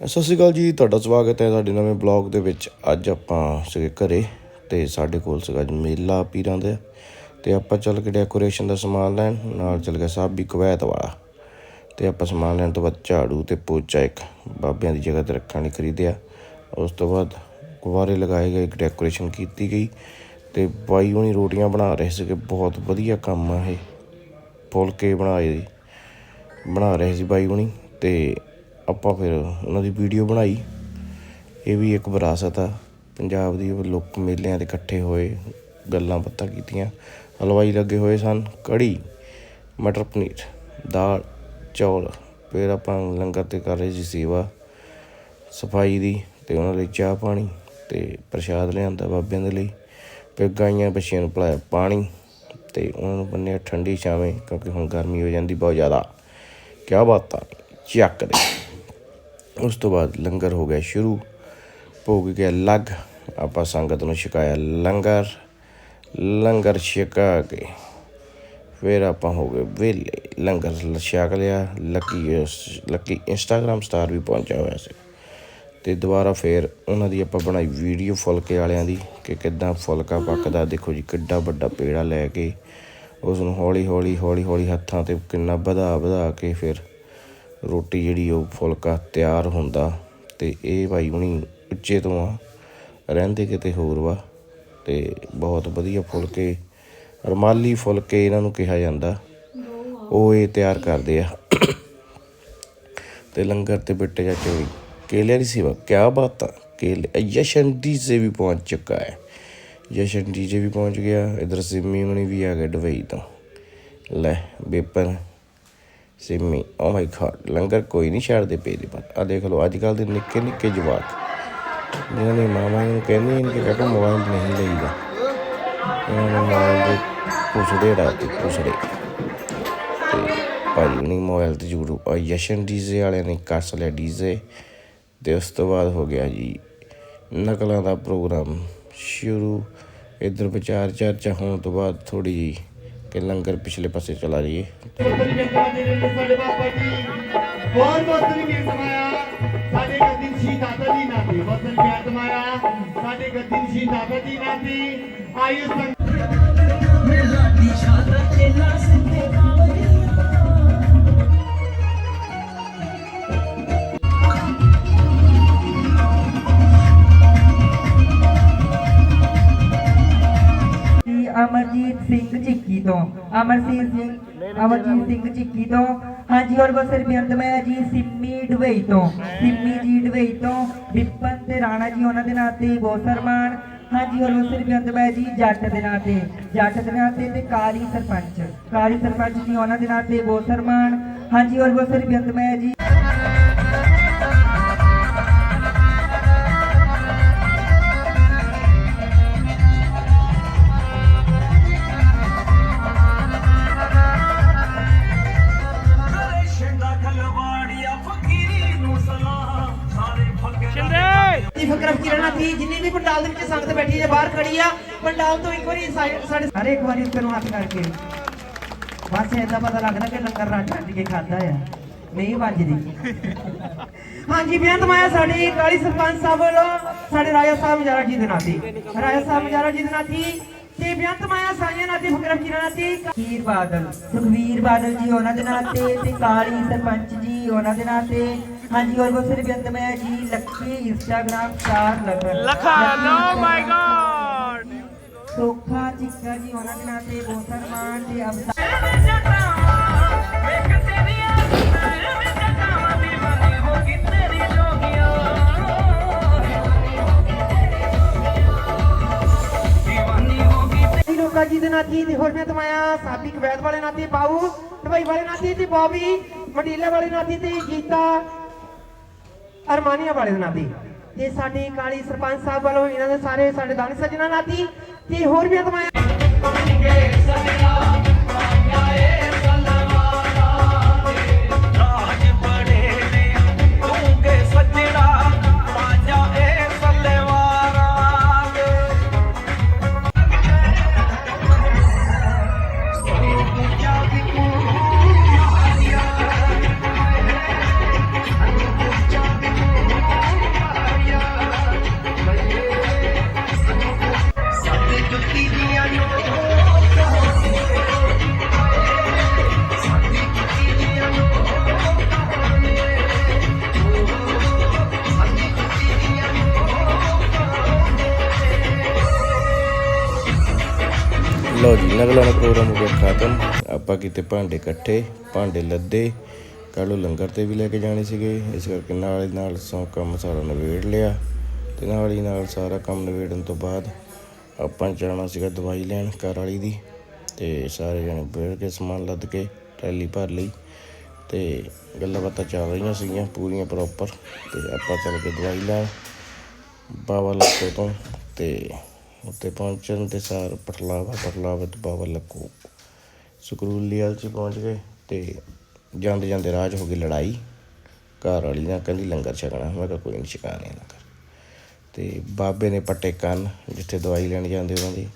ਸਤਿ ਸ਼੍ਰੀ ਅਕਾਲ ਜੀ, ਤੁਹਾਡਾ ਸਵਾਗਤ ਹੈ ਸਾਡੇ ਨਵੇਂ ਬਲੌਗ ਦੇ ਵਿੱਚ। ਅੱਜ ਆਪਾਂ ਸੀਗੇ ਘਰੇ ਤੇ ਸਾਡੇ ਕੋਲ ਸੀਗਾ ਅੱਜ ਮੇਲਾ ਪੀਰਾਂ ਦਾ ਤੇ ਆਪਾਂ ਚੱਲ ਕੇ ਡੈਕੋਰੇਸ਼ਨ ਦਾ ਸਮਾਨ ਲੈਣ, ਨਾਲ ਚੱਲ ਗਿਆ ਸਾਬੀ ਕਵੈਤ ਵਾਲਾ। ਤੇ ਆਪਾਂ ਸਮਾਨ ਲੈਣ ਤੋਂ ਬਾਅਦ ਝਾੜੂ ਤੇ ਪੋਚਾ ਇੱਕ ਬਾਬਿਆਂ ਦੀ ਜਗ੍ਹਾ ਤੇ ਰੱਖਣ ਲਈ ਖਰੀਦਿਆ। ਉਸ ਤੋਂ ਬਾਅਦ ਗੁਬਾਰੇ ਲਗਾਏ ਗਏ, ਇੱਕ ਡੈਕੋਰੇਸ਼ਨ ਕੀਤੀ ਗਈ ਤੇ ਬਾਈ ਹੁਣੀ ਰੋਟੀਆਂ ਬਣਾ ਰਹੇ ਸੀਗੇ, ਬਹੁਤ ਵਧੀਆ ਕੰਮ ਆ ਇਹ। ਫੁਲਕੇ ਬਣਾਏ, ਬਣਾ ਰਹੇ ਸੀ ਬਾਈ ਹੁਣੀ ਤੇ ਆਪਾਂ ਫਿਰ ਉਹਨਾਂ ਦੀ ਵੀਡੀਓ ਬਣਾਈ। ਇਹ ਵੀ ਇੱਕ ਵਿਰਾਸਤ ਆ। ਪੰਜਾਬ ਦੀ ਲੋਕ ਮੇਲਿਆਂ ਤੇ ਇਕੱਠੇ ਹੋਏ, ਗੱਲਾਂ ਬਾਤਾਂ ਕੀਤੀਆਂ। ਹਲਵਾਈ ਲੱਗੇ ਹੋਏ ਸਨ ਕੜੀ, ਮਟਰ ਪਨੀਰ, ਦਾਲ, ਚੌਲ। ਫਿਰ ਆਪਾਂ ਲੰਗਰ ਤੇ ਕਰ ਰਹੇ ਸੀ ਸੇਵਾ ਸਫ਼ਾਈ ਦੀ ਤੇ ਉਹਨਾਂ ਲਈ ਚਾਹ ਪਾਣੀ ਤੇ ਪ੍ਰਸ਼ਾਦ ਲਿਆਂਦਾ ਬਾਬਿਆਂ ਦੇ ਲਈ। ਫਿਰ ਗਾਈਆਂ ਬੱਚਿਆਂ ਨੂੰ ਪਿਲਾਇਆ ਪਾਣੀ ਤੇ ਉਹਨਾਂ ਨੂੰ ਬੰਨਿਆ ਠੰਡੀ ਛਾਵੇਂ ਕਿਉਂਕਿ ਹੁਣ ਗਰਮੀ ਹੋ ਜਾਂਦੀ ਬਹੁਤ ਜ਼ਿਆਦਾ। ਕਿਆ ਬਾਤ ਆ, ਚੱਕ ਦੇ। ਉਸ ਤੋਂ ਬਾਅਦ ਲੰਗਰ ਹੋ ਗਿਆ ਸ਼ੁਰੂ। ਭੋਗ ਗਿਆ ਲੱਗ। ਆਪਾਂ ਸੰਗਤ ਨੂੰ ਛਕਾਇਆ ਲੰਗਰ। ਲੰਗਰ ਛਕਾ ਕੇ ਫਿਰ ਆਪਾਂ ਹੋ ਗਏ ਵਿਹਲੇ। ਲੰਗਰ ਛਕ ਲਿਆ। ਲੱਕੀ ਲੱਕੀ ਇੰਸਟਾਗ੍ਰam ਸਟਾਰ ਵੀ ਪਹੁੰਚਿਆ ਹੋਇਆ ਸੀ। ਤੇ ਦੁਬਾਰਾ ਫੇਰ ਉਹਨਾਂ ਦੀ ਆਪਾਂ ਬਣਾਈ ਵੀਡੀਓ ਫੁਲਕੇ ਵਾਲਿਆਂ ਦੀ ਕਿ ਕਿੱਦਾਂ ਫੁਲਕਾ ਪੱਕਦਾ। ਦੇਖੋ ਜੀ ਕਿੱਡਾ ਵੱਡਾ ਪੇੜਾ ਲੈ ਕੇ ਉਸ ਨੂੰ ਹੌਲੀ ਹੌਲੀ ਹੌਲੀ ਹੌਲੀ ਹੱਥਾਂ ਤੇ ਕਿੰਨਾ ਵਧਾ ਵਧਾ ਕੇ ਫਿਰ ਰੋਟੀ ਜਿਹੜੀ ਉਹ ਫੁਲਕਾ ਤਿਆਰ ਹੁੰਦਾ ਤੇ ਇਹ ਭਾਈ ਹੁਣੀ ਉੱਚੇ ਤੋਂ ਆ, ਰਹਿੰਦੇ ਕਿਤੇ ਹੋਰ ਵਾ ਤੇ ਬਹੁਤ ਵਧੀਆ ਫੁਲਕੇ, ਰਮਾਲੀ ਫੁਲਕੇ ਇਹਨਾਂ ਨੂੰ ਕਿਹਾ ਜਾਂਦਾ। ਉਹ ਇਹ ਤਿਆਰ ਕਰਦੇ ਆ। ਤੇ ਲੰਗਰ ਤੇ ਬਿੱਟੇ ਜਾਂ ਚੋਰੀ ਕੇਲੇ ਦੀ ਸੇਵਾ, ਕਿਆ ਬਾਤ ਆ, ਕੇਲੇ ਯਸ਼ਨ ਡੀਜੇ ਵੀ ਪਹੁੰਚ ਚੁੱਕਾ ਹੈ। ਜਸ਼ਨ ਡੀਜੇ ਵੀ ਪਹੁੰਚ ਗਿਆ, ਇਧਰ ਸਿੰਮੀ ਮਣੀ ਵੀ ਆ ਗਏ ਦੁਬਈ ਤੋਂ। ਲੈ, ਬੇਪਰ ਸਿੰਮੀ ਓ ਮਾਈ ਗॉड ਲੰਗਰ ਕੋਈ ਨਹੀਂ ਛੱਡਦੇ ਪਏ ਦੇ ਬਾਤ ਆ ਦੇਖ ਲਓ, ਅੱਜ ਕੱਲ ਦੇ ਨਿੱਕੇ ਨਿੱਕੇ ਜਵਾਕ, ਜਿਨ੍ਹਾਂ ਨੇ ਮਾਮਾ ਨੂੰ ਕਹਿੰਦੇ ਨੇ ਕਿ ਕਾਕਾ ਮੋਬਾਈਲ ਨਹੀਂ ਲਈਦਾ। ਇਹਨਾਂ ਨੇ ਮੋਬਾਈਲ ਦੇ ਪੁੱਛੜੇ ਰਾਤ ਪੁੱਛੜੇ। ਤੇ ਭਾਈ ਨਹੀਂ ਮੋਬਾਈਲ ਤੇ ਜੂਰੂ ਆ ਯਸ਼ਨ ਡੀਜ਼ੇ ਵਾਲਿਆਂ ਨੇ ਕੱਸ ਲਿਆ ਡੀਜ਼ੇ ਤੇ ਉਸ ਤੋਂ ਬਾਅਦ ਹੋ ਗਿਆ ਜੀ, ਨਕਲਾਂ ਦਾ ਪ੍ਰੋਗਰਾਮ ਸ਼ੁਰੂ। ਇਧਰ ਵਿਚਾਰ ਚਰਚਾ ਹੋਣ ਤੋਂ ਬਾਅਦ ਥੋੜੀ ਜੀ ਕਿ ਲੰਗਰ ਪਿਛਲੇ ਪਾਸੇ ਚਲਾ ਜਾਈਏ। ਬਹੁਤ ਬਹੁਤ ਸਮਾਇਆ। ਸਾਡੇ ਗੱਦੀ ਸ਼ੀ ਦਾਦਾ ਜੀ ਨਾਤੀ ਬਹੁਤ ਤਰੀਕੇ ਸਮਾਇਆ। ਸਾਡੇ ਗੱਦੀ ਸ਼ੀ ਦਾਦਾ ਜੀ ਨਾਤੀ ਆਇਓ ਸੰਗ ਜੀ ਅਮਰਜੀਤ ਸਿੰਘ ਝਿੱਕੀ ਤੋਂ। ਅਮਰਜੀਤ ਸਿੰਘ ਅਮਰਜੀਤ ਸਿੰਘ ਝਿੱਕੀ ਤੋਂ। ਹਾਂਜੀ ਔਰ ਬਸਰ ਬੇਅੰਤ ਮੈਂ ਜੀ, ਸਿੰਮੀ ਡੁਬਈ ਤੋਂ। ਸਿੰਮੀ ਜੀ ਡੁਬਈ ਤੋਂ, ਵਿਪਨ ਤੇ ਰਾਣਾ ਜੀ, ਉਹਨਾਂ ਦੇ ਨਾਂ ਤੇ ਬਹੁਤ ਸਨਮਾਨ। ਹਾਂਜੀ ਔਰ ਬਸਰ ਬੇਅੰਤ ਮੈਂ ਜੀ, ਜੱਟ ਦੇ ਨਾਂ ਤੇ। ਜੱਟ ਦੇ ਨਾਂ ਤੇ ਤੇ ਕਾਲੀ ਸਰਪੰਚ। ਕਾਲੀ ਸਰਪੰਚ ਜੀ, ਉਹਨਾਂ ਦੇ ਨਾਂ ਤੇ ਬਹੁਤ ਸਨਮਾਨ। ਹਾਂਜੀ ਔਰ ਬਸਰ ਬੇਅੰਤ ਮੈਂ ਜੀ। ਥੀ ਜਿੰਨੀ ਵੀ ਪੰਡਾਲ ਦੇ ਵਿੱਚ ਸੰਗਤ ਬੈਠੀ ਹੈ ਬਾਹਰ ਖੜੀ ਆ ਪੰਡਾਲ ਤੋਂ ਇੱਕ ਵਾਰੀ ਸਾਡੇ ਹਰ ਇੱਕ ਵਾਰੀ ਇਸ ਨੂੰ ਹੱਥ ਕਰਕੇ। ਬਸ ਏਦਾਂ ਪਤਾ ਲੱਗਦਾ ਕਿ ਲੰਗਰ ਰੱਜ ਰੱਜ ਕੇ ਖਾਦਾ ਆ। ਨਹੀਂ ਵੱਜਦੀ। ਹਾਂਜੀ ਬੇਅੰਤ ਮਾਇਆ ਸਾਡੀ ਕਾਲੀ ਸਰਪੰਚ ਸਾਹਿਬ ਵੱਲੋਂ ਸਾਡੇ ਰਾਜਾ ਸਾਹਿਬ ਮਜਾਰਾ ਜੀ ਦੇ ਨਾਤੀ ਰਾਜਾ ਸਾਹਿਬ ਮਜਾਰਾ ਜੀ ਦੇ ਨਾਤੀ ਤੇ ਬੇਅੰਤ ਮਾਇਆ ਸਾਈਆਂ ਨਾਤੀ ਫਕਰ ਕਿਰਨਾ ਨਾਤੀ ਕੀਰ ਬਾਦਲ। ਸੁਖਵੀਰ ਬਾਦਲ ਜੀ ਉਹਨਾਂ ਦੇ ਨਾਂ ਤੇ ਕਾਲੀ ਸਰਪੰਚ ਜੀ ਉਹਨਾਂ ਦੇ ਨਾਂ ਹਾਂਜੀ ਮੈਂ ਚਿੱਕਾ ਜੀ ਉਹਨਾਂ ਦੇ ਨਾਂ ਤੇ ਤੇ ਜੀ ਦੇ ਨਾਤੀ ਤੇ ਹੋਰ ਬੇਅੰਤ ਮਾਇਆ ਸਾਬੀ ਕਵੈਤ ਵਾਲੇ ਨਾਤੀ ਢਵਾਈ ਵਾਲੇ ਨਾਤੀ ਤੇ ਬੌਬੀ ਵਡੀਲੇ ਵਾਲੇ ਨਾਤੀ ਤੇ ਗੀਤਾ ਅਰਮਾਨੀਆ ਵਾਲੇ ਦੇ। ਨਾਤੀ ਤੇ ਸਾਡੇ ਕਾਲੀ ਸਰਪੰਚ ਸਾਹਿਬ ਵੱਲੋਂ ਇਹਨਾਂ ਦੇ ਸਾਰੇ ਸਾਡੇ ਦਾਨੀ ਸੱਜਣਾ ਨਾਤੀ ਤੇ ਹੋਰ ਵੀ ਅਤਮਾਇਆ ਨਗਲਾ ਦਾ ਪ੍ਰੋਗਰਾਮ ਹੋ ਗਿਆ ਖਤਮ। ਆਪਾਂ ਕਿਤੇ ਭਾਂਡੇ ਇਕੱਠੇ, ਭਾਂਡੇ ਲੱਦੇ, ਕੱਲ੍ਹ ਨੂੰ ਲੰਗਰ ਤੇ ਵੀ ਲੈ ਕੇ ਜਾਣੇ ਸੀਗੇ। ਇਸ ਕਰਕੇ ਨਾਲ ਹੀ ਨਾਲ ਸੌ ਕੰਮ ਸਾਰਾ ਨਿਬੇੜ ਲਿਆ ਤੇ ਨਾਲ ਹੀ ਨਾਲ ਸਾਰਾ ਕੰਮ ਨਿਬੇੜਨ ਤੋਂ ਬਾਅਦ ਆਪਾਂ ਜਾਣਾ ਸੀਗਾ ਦਵਾਈ ਲੈਣ ਘਰ ਵਾਲੀ ਦੀ ਤੇ ਸਾਰੇ ਜਣੇ ਬੈਠ ਕੇ ਸਮਾਨ ਲੱਦ ਕੇ ਟੈਲੀ ਭਰ ਲਈ ਤੇ ਗੱਲਾਂ ਬਾਤਾਂ ਚੱਲ ਰਹੀਆਂ ਸੀਗੀਆਂ ਪੂਰੀਆਂ ਪ੍ਰੋਪਰ ਤੇ ਆਪਾਂ ਚੱਲ ਕੇ ਦਵਾਈ ਲੈਣ ਬਾਬਾ ਲੱਕੋ ਤੋਂ ਤੇ ਉੱਤੇ ਪਹੁੰਚਣ ਤੇ ਸਾਰ ਪਟਲਾਵਾ ਪਟਲਾਵਾ ਤੋਂ ਬਾਬਾ ਲੱਕੋ। ਸਕਰੂਲੀਆਲ ਚ ਪਹੁੰਚ ਗਏ ਤੇ ਜਾਂਦੇ ਜਾਂਦੇ ਰਾਜ ਹੋ ਗਈ ਲੜਾਈ। ਘਰ ਵਾਲੀ ਨਾਲ ਕਹਿੰਦੀ ਲੰਗਰ ਛਕਣਾ। ਮੈਂ ਕਿਹਾ ਕੋਈ ਨਹੀਂ ਛਕਾਣੇ ਲੰਗਰ ਤੇ ਬਾਬੇ ਨੇ ਪੱਟੇ ਕੰਨ ਜਿੱਥੇ ਦਵਾਈ ਲੈਣ ਜਾਂਦੇ ਉਹਨਾਂ ਦੀ।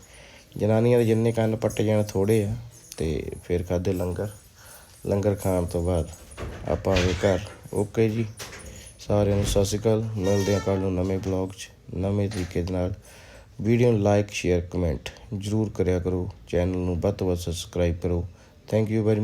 ਜਨਾਨੀਆਂ ਦੇ ਜਿੰਨੇ ਕੰਨ ਪੱਟੇ ਜਾਣ ਥੋੜੇ ਆ ਤੇ ਫਿਰ ਖਾਦੇ ਲੰਗਰ। ਲੰਗਰ ਖਾਣ ਤੋਂ ਬਾਅਦ ਆਪਾਂ ਆਵੇ ਘਰ। ਓਕੇ ਜੀ। ਸਾਰਿਆਂ ਨੂੰ ਸਤਿ ਸ਼੍ਰੀ ਅਕਾਲ। ਮਿਲਦੇ ਹਾਂ ਕੱਲ੍ਹ ਨੂੰ ਨਵੇਂ ਬਲੌਗ 'ਚ, ਨਵੇਂ ਤਰੀਕੇ ਦੇ ਨਾਲ। ਵੀਡੀਓ ਨੂੰ ਲਾਈਕ, ਸ਼ੇਅਰ, ਕਮੈਂਟ ਜਰੂਰ ਕਰਿਆ ਕਰੋ। ਚੈਨਲ ਨੂੰ ਵੱਧ ਤੋਂ ਵੱਧ ਸਬਸਕ੍ਰਾਈਬ ਕਰੋ। Thank you very much